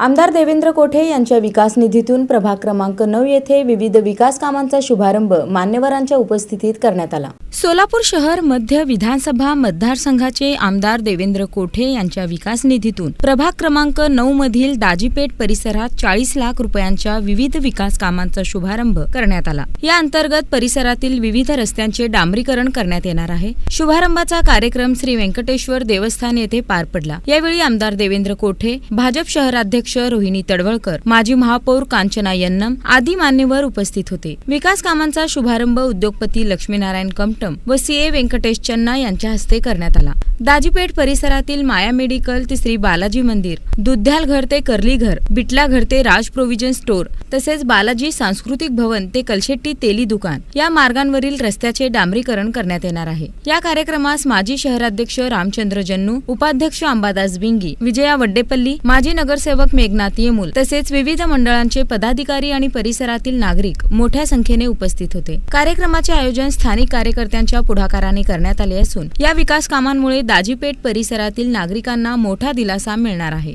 आमदार देवेंद्र कोठे यांच्या विकास निधीतून प्रभाग क्रमांक नऊ येथे विविध विकास कामांचा शुभारंभ मान्यवरांच्या उपस्थितीत करण्यात आला. सोलापूर शहर मध्य विधानसभा मतदारसंघाचे आमदार देवेंद्र कोठे यांच्या विकास निधीतून प्रभाग क्रमांक नऊ मधील दाजीपेठ परिसरात चाळीस लाख रुपयांच्या विविध विकास कामांचा शुभारंभ करण्यात आला. या अंतर्गत परिसरातील विविध रस्त्यांचे डांबरीकरण करण्यात येणार आहे. शुभारंभाचा कार्यक्रम श्री व्यंकटेश्वर देवस्थान येथे पार पडला. यावेळी आमदार देवेंद्र कोठे भाजप शहराध्यक्ष रोहिणी तडवळकर माजी महापौर कांचना यन्नम आदी मान्यवर उपस्थित होते. विकास कामांचा शुभारंभ उद्योगपती लक्ष्मीनारायण कमटम व सीए व्यंकटेश चन्ना यांच्या हस्ते करण्यात आला. दाजीपेठ परिसरातील माया मेडिकल ते श्री बालाजी मंदिर दुध्याल घर ते कर्ली घर बिटला घर ते राज प्रोव्हिजन स्टोर तसेच बालाजी सांस्कृतिक भवन ते कलशेट्टी तेली दुकान. या मार्गांवरील रस्त्याचे डांबरीकरण करण्यात येणार आहे. या कार्यक्रमास माजी शहराध्यक्ष रामचंद्र जन्नू उपाध्यक्ष अंबादास बिंगी विजया वड्डेपल्ली माजी नगरसेवक मेघनाथ येमूल तसेच विविध मंडळांचे पदाधिकारी आणि परिसरातील नागरिक मोठ्या संख्येने उपस्थित होते. कार्यक्रमाचे आयोजन स्थानिक कार्यकर्त्यांच्या पुढाकाराने करण्यात आले असून या विकास कामांमुळे दाजीपेठ परिसरातील नागरिकांना मोठा दिलासा मिळणार आहे.